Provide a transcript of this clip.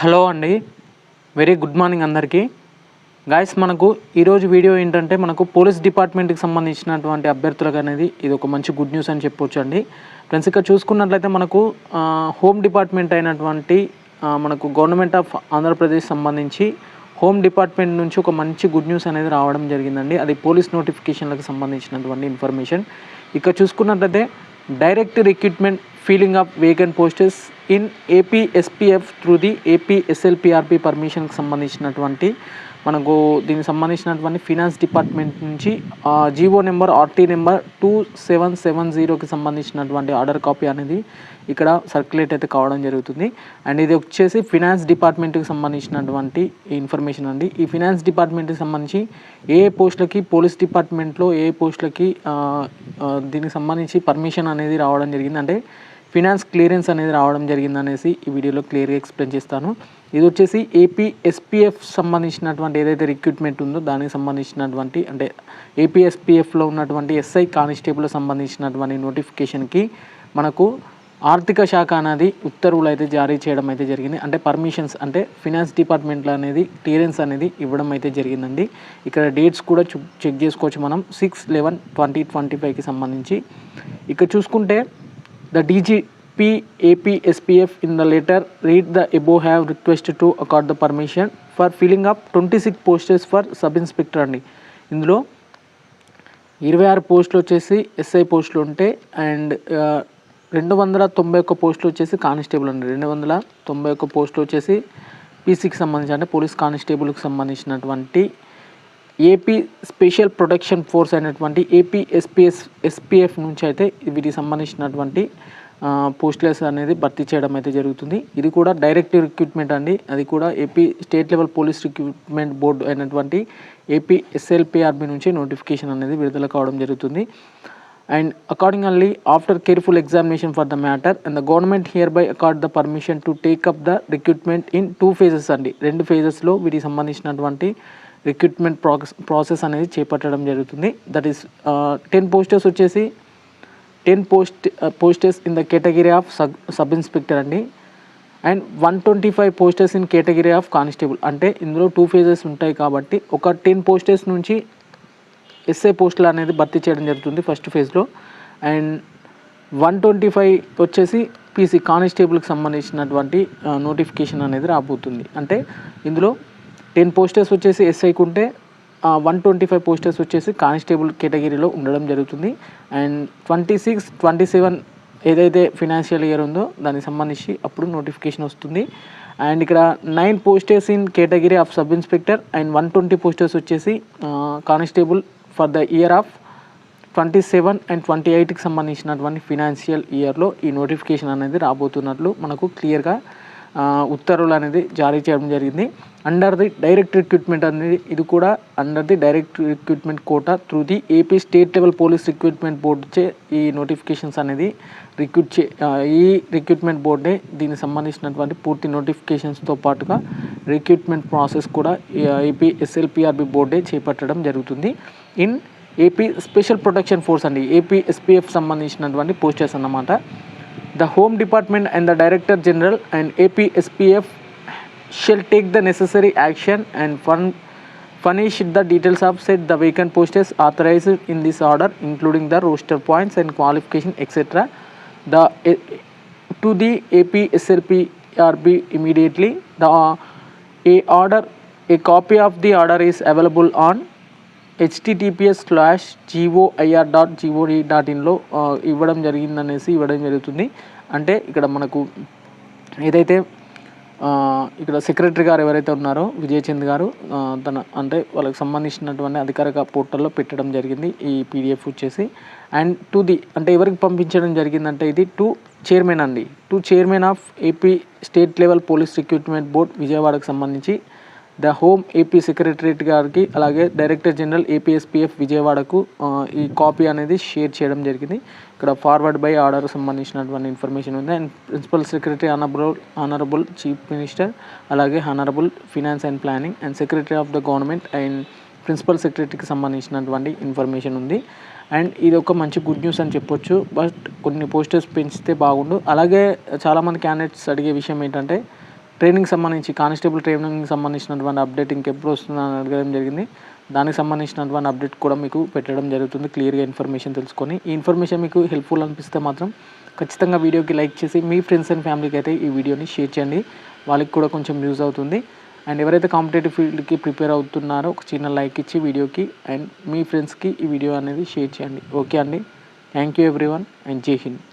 Hello అండి. Very good morning అందరికీ. Guys మనకు ఈరోజు వీడియో ఏంటంటే మనకు పోలీస్ డిపార్ట్మెంట్కి సంబంధించినటువంటి అభ్యర్థులకు అనేది ఇది ఒక మంచి గుడ్ న్యూస్ అని చెప్పొచ్చు అండి ఫ్రెండ్స్ ఇక్కడ చూసుకున్నట్లయితే మనకు హోమ్ డిపార్ట్మెంట్ అయినటువంటి మనకు గవర్నమెంట్ ఆఫ్ ఆంధ్రప్రదేశ్ సంబంధించి హోమ్ డిపార్ట్మెంట్ నుంచి ఒక మంచి గుడ్ న్యూస్ అనేది రావడం జరిగిందండి. అది పోలీస్ నోటిఫికేషన్లకు సంబంధించినటువంటి ఇన్ఫర్మేషన్. ఇక్కడ చూసుకున్నట్లయితే direct recruitment filling of vacant posts in AP SPF through the AP SLPRP పర్మిషన్కి సంబంధించినటువంటి మనకు దీనికి సంబంధించినటువంటి ఫినాన్స్ డిపార్ట్మెంట్ నుంచి GO number RT number two seven seven జీరోకి సంబంధించినటువంటి ఆర్డర్ కాపీ అనేది ఇక్కడ సర్క్యులేట్ అయితే కావడం జరుగుతుంది. అండ్ ఇది వచ్చేసి ఫినాన్స్ డిపార్ట్మెంట్కి సంబంధించినటువంటి ఇన్ఫర్మేషన్ అండి. ఈ ఫినాన్స్ డిపార్ట్మెంట్కి సంబంధించి ఏ పోస్టులకి పోలీస్ డిపార్ట్మెంట్లో ఏ పోస్టులకి దీనికి సంబంధించి పర్మిషన్ అనేది రావడం జరిగింది. అంటే ఫినాన్స్ క్లియరెన్స్ అనేది రావడం జరిగింది అనేసి ఈ వీడియోలో క్లియర్గా ఎక్స్ప్లెయిన్ చేస్తాను. ఇది వచ్చేసి ఏపీ ఎస్పీఎఫ్ సంబంధించినటువంటి ఏదైతే రిక్రూట్మెంట్ ఉందో దానికి సంబంధించినటువంటి అంటే ఏపీ ఎస్పీఎఫ్లో ఉన్నటువంటి ఎస్ఐ కానిస్టేబుల్ సంబంధించినటువంటి నోటిఫికేషన్కి మనకు ఆర్థిక శాఖ అనేది ఉత్తర్వులు అయితే జారీ చేయడం అయితే జరిగింది. అంటే పర్మిషన్స్ అంటే ఫినాన్స్ డిపార్ట్మెంట్లో అనేది క్లియరెన్స్ అనేది ఇవ్వడం అయితే జరిగిందండి. ఇక్కడ డేట్స్ కూడా చు- చెక్ చేసుకోవచ్చు మనం. సిక్స్ లెవెన్ ట్వంటీ ట్వంటీ ఫైవ్కి సంబంధించి. ఇక్కడ చూసుకుంటే The DGP AP SPF in the letter read the above have requested to accord the permission for filling up 26 posters for sub inspector అండి ఇందులో ఇరవై ఆరు పోస్టులు వచ్చేసి ఎస్ఐ పోస్టులు ఉంటే అండ్ రెండు వందల తొంభై ఒక్క పోస్టులు వచ్చేసి కానిస్టేబుల్ అండి రెండు వందల తొంభై ఒక్క పోస్టులు వచ్చేసి పీసీకి సంబంధించి అంటే పోలీస్ కానిస్టేబుల్కి సంబంధించినటువంటి ఏపీ స్పెషల్ ప్రొటెక్షన్ ఫోర్స్ అయినటువంటి ఏపీ ఎస్పీఎస్ ఎస్పీఎఫ్ నుంచి అయితే వీటికి సంబంధించినటువంటి పోస్ట్లెస్ అనేది భర్తీ చేయడం అయితే జరుగుతుంది. ఇది కూడా డైరెక్ట్ రిక్రూట్మెంట్ అండి. అది కూడా AP state level police recruitment board అయినటువంటి ఏపీ ఎస్ఎల్పిఆర్బి నుంచి నోటిఫికేషన్ అనేది విడుదల కావడం జరుగుతుంది. And accordingly after careful examination for the matter and the government hereby accord the permission to take up the recruitment in two phases అండి. రెండు ఫేజెస్లో వీటికి సంబంధించినటువంటి రిక్రూట్మెంట్ ప్రాసెస్ ప్రాసెస్ అనేది చేపట్టడం జరుగుతుంది. దట్ ఈస్ టెన్ పోస్టర్స్ వచ్చేసి ten post posters in the category of sub sub inspector అండి and. One twenty five posters in category of constable అంటే ఇందులో టూ ఫేజెస్ ఉంటాయి కాబట్టి ఒక టెన్ పోస్టర్స్ నుంచి ఎస్ఏ పోస్టులు అనేది భర్తీ చేయడం జరుగుతుంది ఫస్ట్ ఫేజ్లో అండ్ వన్ ట్వంటీ ఫైవ్ వచ్చేసి పీసీ కానిస్టేబుల్కి సంబంధించినటువంటి uh, నోటిఫికేషన్ అనేది రాబోతుంది. అంటే ఇందులో టెన్ పోస్టర్స్ వచ్చేసి ఎస్ఐకి ఉంటే వన్ ట్వంటీ ఫైవ్ పోస్టర్స్ వచ్చేసి కానిస్టేబుల్ కేటగిరీలో ఉండడం జరుగుతుంది. And twenty six twenty seven ఏదైతే ఫినాన్షియల్ ఇయర్ ఉందో దానికి సంబంధించి అప్పుడు నోటిఫికేషన్ వస్తుంది. అండ్ ఇక్కడ nine posters in category of sub inspector and one twenty posters వచ్చేసి constable for the year of twenty seven and twenty ఎయిట్కి సంబంధించినటువంటి ఫినాన్షియల్ ఇయర్లో ఈ నోటిఫికేషన్ అనేది రాబోతున్నట్లు మనకు క్లియర్గా ఉత్తర్వులు అనేది జారీ చేయడం జరిగింది. అండర్ ది డైరెక్ట్ రిక్రూట్మెంట్ అనేది ఇది కూడా under the direct recruitment quota through the AP state level police recruitment బోర్డుచే ఈ నోటిఫికేషన్స్ అనేది రిక్రూట్ చే ఈ రిక్రూట్మెంట్ బోర్డే దీనికి సంబంధించినటువంటి పూర్తి నోటిఫికేషన్స్తో పాటుగా రిక్రూట్మెంట్ ప్రాసెస్ కూడా ఏపీ ఎస్ఎల్పిఆర్బి బోర్డే చేపట్టడం జరుగుతుంది. In AP special protection force అండి ఏపీ ఎస్పీఎఫ్ సంబంధించినటువంటి పోస్టర్స్ అన్నమాట. The Home Department and the Director General and APSPF shall take the necessary action and furnish the details of said the vacant posts authorized in this order including the roster points and qualification etc the eh, to the APSLPRB immediately. The a order a copy of the order is available on HTTPS slash GOIR dot GOD dot ఇన్లో ఇవ్వడం జరిగిందనేసి ఇవ్వడం జరుగుతుంది. అంటే ఇక్కడ మనకు ఏదైతే ఇక్కడ secretary గారు ఎవరైతే ఉన్నారో విజయచంద్ గారు తన అంటే వాళ్ళకి సంబంధించినటువంటి అధికారిక పోర్టల్లో పెట్టడం జరిగింది ఈ పీడిఎఫ్ వచ్చేసి. అండ్ టు ది అంటే ఎవరికి పంపించడం జరిగిందంటే ఇది టు చైర్మన్ అండి. To chairman of AP state level police recruitment board విజయవాడకు సంబంధించి ద హోమ్ ఏపీ సెక్రటరేట్ గారికి అలాగే డైరెక్టర్ జనరల్ ఏపీఎస్పిఎఫ్ విజయవాడకు ఈ కాపీ అనేది షేర్ చేయడం జరిగింది. ఇక్కడ ఫార్వర్డ్ బై ఆర్డర్ సంబంధించినటువంటి ఇన్ఫర్మేషన్ ఉంది. And principal secretary honourable honourable chief minister అలాగే honourable finance and planning and secretary of the government and principal సెక్రటరీకి సంబంధించినటువంటి ఇన్ఫర్మేషన్ ఉంది. అండ్ ఇది ఒక మంచి గుడ్ న్యూస్ అని చెప్పొచ్చు. బట్ కొన్ని పోస్టర్స్ పెంచితే బాగుండు. అలాగే చాలామంది క్యాండిడేట్స్ అడిగే విషయం ఏంటంటే ట్రైనింగ్ సంబంధించి కానిస్టేబుల్ ట్రైనింగ్ సంబంధించినటువంటి అప్డేట్ ఇంకెప్పుడు వస్తుందని అడగడం జరిగింది. దానికి సంబంధించినటువంటి అప్డేట్ కూడా మీకు పెట్టడం జరుగుతుంది క్లియర్గా ఇన్ఫర్మేషన్ తెలుసుకొని. ఈ ఇన్ఫర్మేషన్ మీకు హెల్ప్ఫుల్ అనిపిస్తే మాత్రం ఖచ్చితంగా వీడియోకి లైక్ చేసి మీ ఫ్రెండ్స్ అండ్ ఫ్యామిలీకి అయితే ఈ వీడియోని షేర్ చేయండి. వాళ్ళకి కూడా కొంచెం యూజ్ అవుతుంది. అండ్ ఎవరైతే కాంపిటేటివ్ ఫీల్డ్కి ప్రిపేర్ అవుతున్నారో ఒక చిన్న లైక్ ఇచ్చి వీడియోకి అండ్ మీ ఫ్రెండ్స్కి ఈ వీడియో అనేది షేర్ చేయండి. ఓకే అండి. థ్యాంక్ యూ ఎవ్రీవన్ అండ్ జై హింద్.